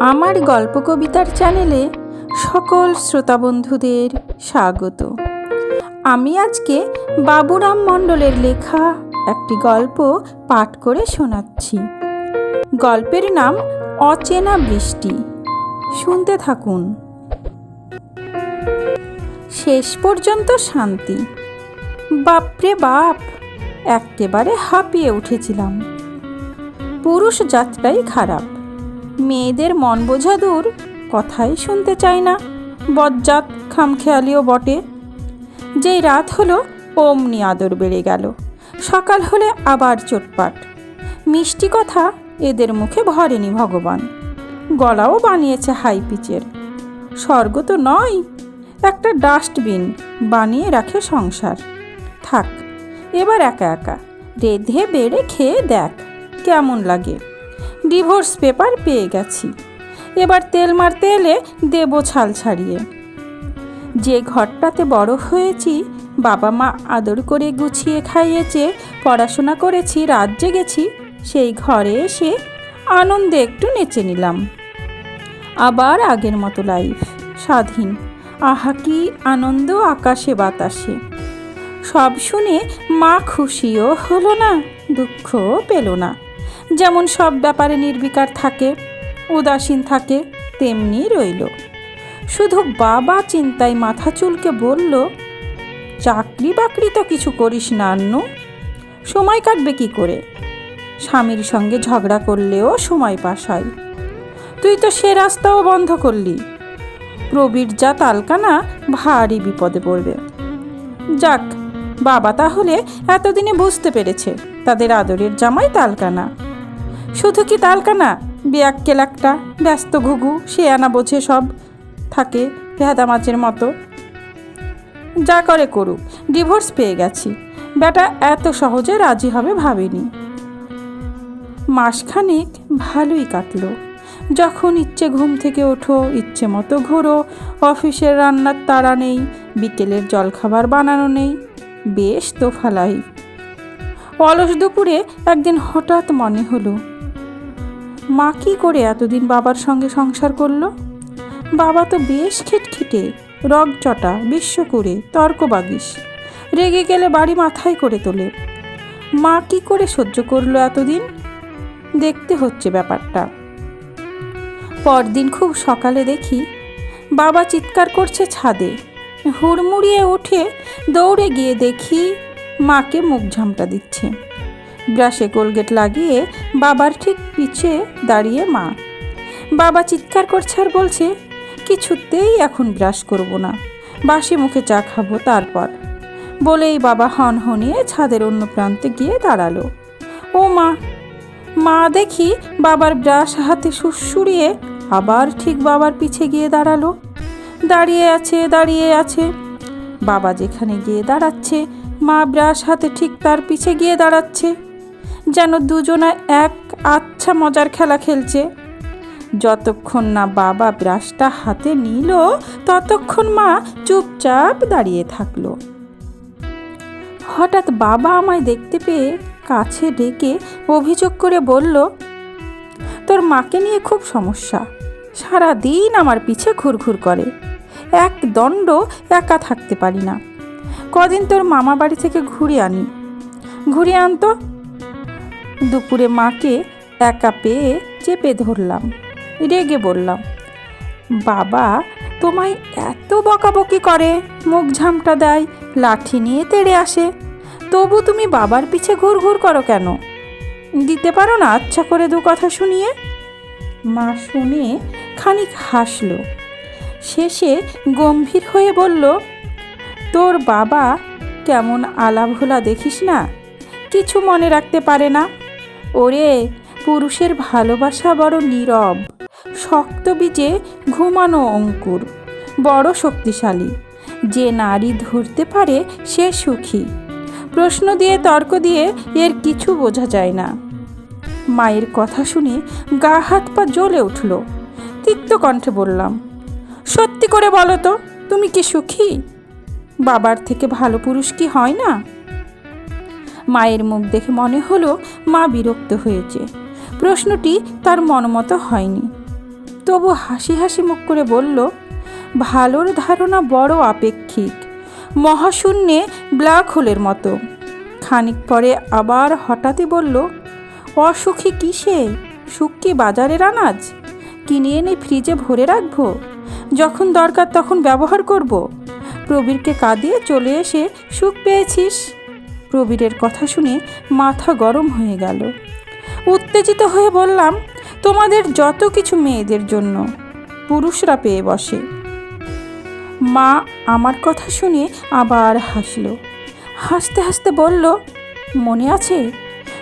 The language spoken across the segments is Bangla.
আমার গল্প কবিতার চ্যানেলে সকল শ্রোতা বন্ধুদের স্বাগত। আমি আজকে বাবুরাম মণ্ডলের লেখা একটি গল্প পাঠ করে শোনাচ্ছি। গল্পের নাম অচেনা বৃষ্টি। শুনতে থাকুন। শেষ পর্যন্ত শান্তি। বাপরে বাপ একেবারে হাঁপিয়ে উঠেছিলাম। পুরুষ যাত্রাই খারাপ। মেয়েদের মন বোঝা দূর, কথাই শুনতে চায় না। বজ্জাত খামখেয়ালিও বটে। যেই রাত হলো, অমনি আদর বেড়ে গেল। সকাল হলে আবার চোটপাট। মিষ্টি কথা এদের মুখে ভরেনি ভগবান। গলাও বানিয়েছে হাই পিচের। স্বর্গ তো নয়, একটা ডাস্টবিন বানিয়ে রাখে সংসার। থাক, এবার একা একা। রেধে বেড়ে খেয়ে দেখ, কেমন লাগে। ডিভোর্স পেপার পেয়ে গেছি। এবার তেল মারতে এলে দেব ছাল ছাড়িয়ে। যে ঘরটাতে বড় হয়েছি, বাবা মা আদর করে গুছিয়ে খাইয়েছে পড়াশোনা করেছি, রাত জেগেছি, সেই ঘরে এসে আনন্দে একটু নেচে নিলাম। আবার আগের মতো লাইফ স্বাধীন। আহা, কি আনন্দ আকাশে বাতাসে। সব শুনে মা খুশিও হলো না, দুঃখও পেল না। যেমন সব ব্যাপারে নির্বিকার থাকে, উদাসীন থাকে, তেমনি রইল। শুধু বাবা চিন্তায় মাথা চুলকে বলল, চাকরি বাকরি তো কিছু করিস না, আন্নু। সময় কাটবে কি করে? স্বামীর সঙ্গে ঝগড়া করলেও সময় পাস হয়। তুই তো সে রাস্তাও বন্ধ করলি। প্রবীর যা তালকানা, ভারী বিপদে পড়বে। যাক, বাবা তাহলে এতদিনে বুঝতে পেরেছে, তাদের আদরের জামাই তালকানা। শুধু কি তালকানা? বিয়াক্কেল একটা ব্যস্ত ঘুঘু, সে আনা বোঝে সব থাকে ভেদা মাছের মতো। যা করে করুক, ডিভোর্স পেয়ে গেছি। বেটা এত সহজে রাজি হবে ভাবিনি। মাসখানেক ভালোই কাটলো। যখন ইচ্ছে ঘুম থেকে ওঠো, ইচ্ছে মতো ঘোরো, অফিসের রান্নার তাড়া নেই, বিকেলের জলখাবার বানানো নেই, বেশ তো ফালাই অলস দুপুরে একদিন হঠাৎ মনে হলো মা কি করে এতদিন বাবার সঙ্গে সংসার করল? বাবা তো বেশ খিটখিটে রগচটা বিশ্ব করে, তর্ক বাগিস রেগে গেলে বাড়ি মাথায় করে তোলে। মা কি করে সহ্য করল এতদিন? দেখতে হচ্ছে ব্যাপারটা। পরদিন খুব সকালে দেখি, বাবা চিৎকার করছে ছাদে। হুড়মুড়িয়ে উঠে দৌড়ে গিয়ে দেখি, মাকে মুখ ঝামটা দিচ্ছে। ব্রাশে কোলগেট লাগিয়ে বাবার ঠিক পিছে দাঁড়িয়ে মা। বাবা চিৎকার করছে আর বলছে, কিছুতেই এখন ব্রাশ করব না। বাসি মুখে চা খাব তারপর। বলেই বাবা হন হনিয়ে ছাদের অন্য প্রান্তে গিয়ে দাঁড়াল। ও মা মা দেখি বাবার ব্রাশ হাতে সুসুরিয়ে আবার ঠিক বাবার পিছে গিয়ে দাঁড়াল। দাঁড়িয়ে আছে দাঁড়িয়ে আছে। বাবা যেখানে গিয়ে দাঁড়াচ্ছে, মা ব্রাশ হাতে ঠিক তার পিছে গিয়ে দাঁড়াচ্ছে। যেন দুজনা এক আচ্ছা মজার খেলা খেলছে। যতক্ষণ না বাবা ব্রাশটা হাতে নিল, ততক্ষণ মা চুপচাপ দাঁড়িয়ে থাকল। হঠাৎ বাবা আমায় দেখতে পেয়ে কাছে ডেকে অভিযোগ করে বলল, তোর মাকে নিয়ে খুব সমস্যা। সারা দিন আমার পিছে ঘুরঘুর করে। এক দণ্ড একা থাকতে পারি না। কদিন তোর মামা বাড়ি থেকে ঘুরে আনি। ঘুরে আনতো দুপুরে মাকে একা পেয়ে চেপে ধরলাম। রেগে বললাম, বাবা, তোমায় এত বকাবকি করে, মুখ ঝামটা দেয়, লাঠি নিয়ে তেড়ে আসে। তবু তুমি বাবার পিছে ঘুর ঘুর করো কেন? দিতে পারো না আচ্ছা করে দু কথা শুনিয়ে? মা শুনে খানিক হাসল। শেষে গম্ভীর হয়ে বলল, তোর বাবা কেমন আলাভোলা দেখিস না? কিছু মনে রাখতে পারে না। ওরে, পুরুষের ভালোবাসা বড় নীরব। শক্ত বীজে ঘুমানো অঙ্কুর। বড় শক্তিশালী। যে নারী ধরতে পারে, সে সুখী। প্রশ্ন দিয়ে, তর্ক দিয়ে এর কিছু বোঝা যায় না। মায়ের কথা শুনে গা হাত পা জ্বলে উঠল। তিক্ত কণ্ঠে বললাম, সত্যি করে বলো তো, তুমি কি সুখী? বাবার থেকে ভালো পুরুষ কি হয় না? মায়ের মুখ দেখে মনে হলো মা বিরক্ত হয়েছে। প্রশ্নটি তার মনমতো হয়নি। তবু হাসি হাসি মুখ করে বলল, ভালোর ধারণা বড় আপেক্ষিক। মহাশূন্যে ব্ল্যাক হোলের মতো। খানিক পরে আবার হঠাৎই বলল, অসুখী কিসে? সুখ কি বাজারের আনাজ? কিনে এনে ফ্রিজে ভরে রাখব? যখন দরকার তখন ব্যবহার করব? প্রবীরকে কাঁদিয়ে চলে এসে সুখ পেয়েছিস? প্রবীরের কথা শুনে মাথা গরম হয়ে গেল। উত্তেজিত হয়ে বললাম, তোমাদের যত কিছু মেয়েদের জন্য পুরুষরা পেয়ে বসে। মা আমার কথা শুনে আবার হাসল। হাসতে হাসতে বলল, মনে আছে?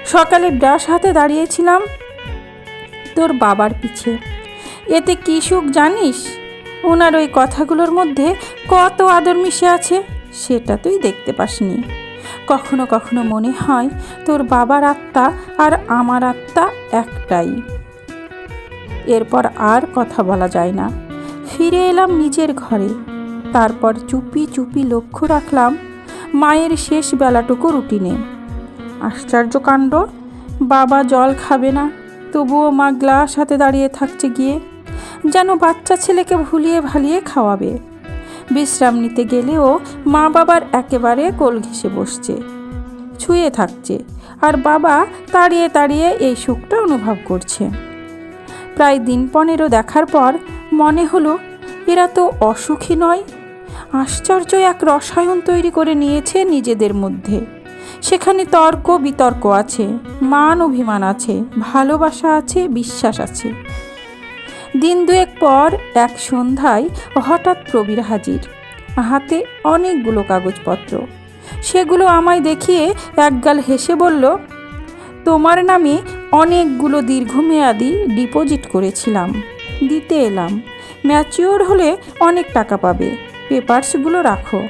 সকালে ব্রাশ হাতে দাঁড়িয়েছিলাম তোর বাবার পিছে। এতে কী সুখ জানিস? ওনার ওই কথাগুলোর মধ্যে কত আদর মিশে আছে সেটা তুই দেখতে পাসনি। কখনো কখনো মনে হয় তোর বাবার আত্মা আর আমার আত্মা একটাই। এরপর আর কথা বলা যায় না। ফিরে এলাম নিজের ঘরে। তারপর চুপি চুপি লক্ষ্য রাখলাম মায়ের শেষ বেলাটুকু রুটিনে। আশ্চর্য কাণ্ড, বাবা জল খাবে না, তবুও মা গ্লাস হাতে দাঁড়িয়ে থাকছে গিয়ে, যেন বাচ্চা ছেলেকে ভুলিয়ে ভালিয়ে খাওয়াবে। বিশ্রাম নিতে গেলেও মা বাবার একেবারে কোল ঘেঁষে বসছে, ছুঁয়ে থাকছে আর বাবা তাড়িয়ে তাড়িয়ে এই সুখটা অনুভব করছে। প্রায় দিন পনেরো দেখার পর মনে হলো, এরা তো অসুখী নয়। আশ্চর্য এক রসায়ন তৈরি করে নিয়েছে নিজেদের মধ্যে। সেখানে তর্ক বিতর্ক আছে, মান অভিমান আছে, ভালোবাসা আছে, বিশ্বাস আছে। দিন দুয়েক পর এক সন্ধ্যায় হঠাৎ প্রবীর হাজির। হাতে অনেকগুলো কাগজপত্র। সেগুলো আমায় দেখিয়ে একগাল হেসে বলল, তোমার নামে অনেকগুলো দীর্ঘমেয়াদি ডিপোজিট করেছিলাম। দিতে এলাম। ম্যাচিওর হলে অনেক টাকা পাবে। পেপারসগুলো রাখো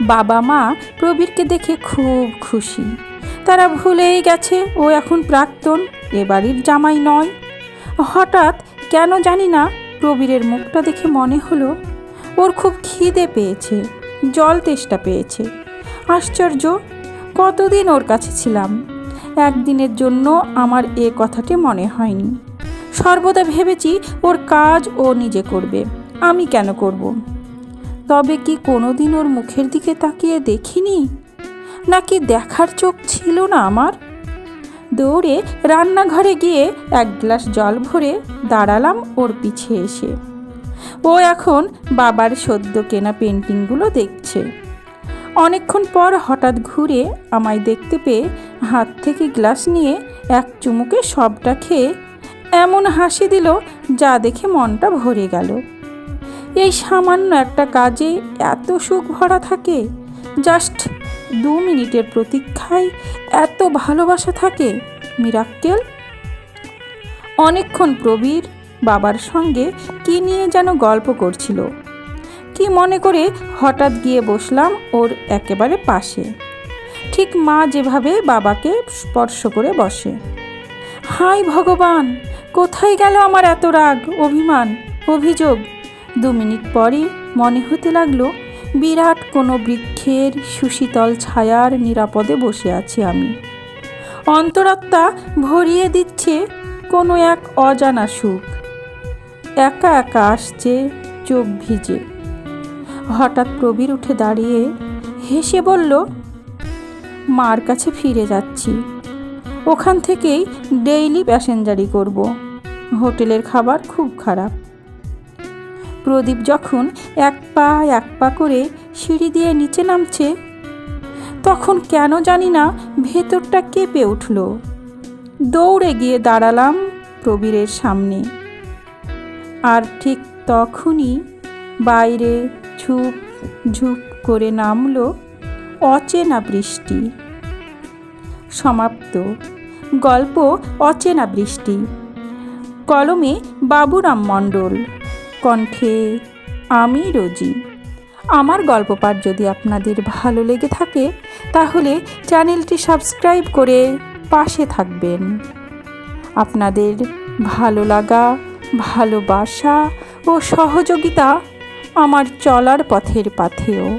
বাবা মা প্রবীরকে দেখে খুব খুশি। তারা ভুলেই গেছে ও এখন প্রাক্তন। এ বাড়ির জামাই নয়। হঠাৎ কেন জানি না প্রবীরের মুখটা দেখে মনে হলো ওর খুব খিদে পেয়েছে, জল তেষ্টা পেয়েছে। আশ্চর্য, কতদিন ওর কাছে ছিলাম? একদিনের জন্য আমার এ কথাটি মনে হয়নি। সর্বদা ভেবেছি ওর কাজ ও নিজে করবে, আমি কেন করব। তবে কি কোনোদিন ওর মুখের দিকে তাকিয়ে দেখিনি? নাকি দেখার চোখ ছিল না আমার? দৌড়ে রান্নাঘরে গিয়ে এক গ্লাস জল ভরে দাঁড়ালাম ওর পিছে এসে। ও এখন বাবার সদ্য কেনা পেন্টিংগুলো দেখছে। অনেকক্ষণ পর হঠাৎ ঘুরে আমায় দেখতে পেয়ে হাত থেকে গ্লাস নিয়ে এক চুমুকে সবটা খেয়ে এমন হাসি দিল যা দেখে মনটা ভরে গেল। এই সামান্য একটা কাজে এত সুখ ভরা থাকে, জাস্ট দু মিনিটের প্রতীক্ষায় এত ভালোবাসা থাকে? মিরাক্কেল? অনেকক্ষণ প্রবীর বাবার সঙ্গে কি নিয়ে যেন গল্প করছিল। কি মনে করে হঠাৎ গিয়ে বসলাম ওর একেবারে পাশে। ঠিক মা যেভাবে বাবাকে স্পর্শ করে বসে। হাই ভগবান, কোথায় গেল আমার এত রাগ, অভিমান, অভিযোগ? দু মিনিট পরই মনে হতে লাগল বিরাট কোনো বৃক্ষের সুশীতল ছায়ার নিরাপদে বসে আছি আমি। অন্তরাত্মা ভরিয়ে দিচ্ছে কোনো এক অজানা সুখ। একা একা আসছে চোখ ভিজে। হঠাৎ প্রবীর উঠে দাঁড়িয়ে হেসে বলল, মার কাছে ফিরে যাচ্ছি। ওখান থেকেই ডেইলি প্যাসেঞ্জারি করব। হোটেলের খাবার খুব খারাপ। প্রদীপ যখন এক পা এক পা করে সিঁড়ি দিয়ে নিচে নামছে, তখন কেন জানি না ভেতরটা কেঁপে উঠল। দৌড়ে গিয়ে দাঁড়ালাম প্রবীরের সামনে। আর ঠিক তখনই বাইরে ঝুপ ঝুপ করে নামল অচেনা বৃষ্টি। সমাপ্ত। গল্প অচেনা বৃষ্টি। কলমে বাবুরাম মণ্ডল। কণ্ঠে, আমি রোজি। আমার গল্প পাঠ যদি আপনাদের ভালো লেগে থাকে, তাহলে চ্যানেলটি সাবস্ক্রাইব করে পাশে থাকবেন। আপনাদের ভালো লাগা, ভালোবাসা ও সহযোগিতা আমার চলার পথের পাথেও